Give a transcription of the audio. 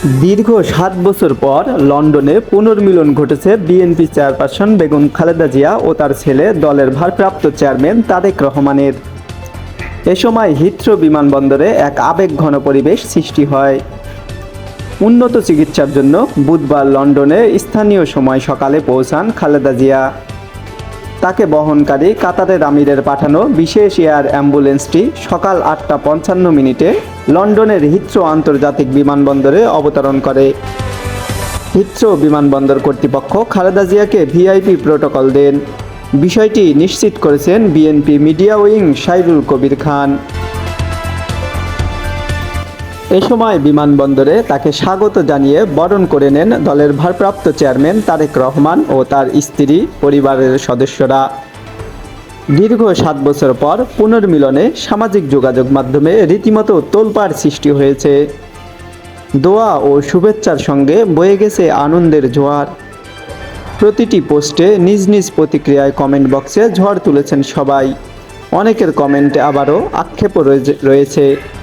দীর্ঘ সাত বছর পর লন্ডনে পুনর্মিলন ঘটেছে বিএনপি চেয়ারপারসন বেগম খালেদা জিয়া ও তার ছেলে দলের ভারপ্রাপ্ত চেয়ারম্যান তারেক রহমানের। এ সময় হিথ্রো বিমানবন্দরে এক আবেগ ঘন পরিবেশ সৃষ্টি হয়। উন্নত চিকিৎসার জন্য বুধবার লন্ডনে স্থানীয় সময় সকালে পৌঁছান খালেদা জিয়া। তাকে বহনকারী কাতারের আমিরের পাঠানো বিশেষ এয়ার অ্যাম্বুলেন্সটি সকাল আটটা পঞ্চান্ন মিনিটে লন্ডনের হিথ্রো আন্তর্জাতিক বিমানবন্দরে অবতরণ করে। হিথ্রো বিমানবন্দর কর্তৃপক্ষ খালেদা জিয়াকে ভিআইপি প্রোটোকল দেন। বিষয়টি নিশ্চিত করেছেন BNP media wing Sairul Kabir Khan. এ সময় বিমানবন্দরে তাকে স্বাগত জানিয়ে বরণ করে নেন দলের ভারপ্রাপ্ত চেয়ারম্যান তারেক রহমান ও তার স্ত্রী, পরিবারের সদস্যরা। দীর্ঘ সাত বছর পর পুনর্মিলনে সামাজিক যোগাযোগ মাধ্যমে রীতিমতো তোলপাড় সৃষ্টি হয়েছে। দোয়া ও শুভেচ্ছার সঙ্গে বয়ে গেছে আনন্দের জোয়ার। প্রতিটি পোস্টে নিজ নিজ প্রতিক্রিয়ায় কমেন্ট বক্সে ঝড় তুলেছেন সবাই। অনেকের কমেন্টে আবারও আক্ষেপও রয়েছে-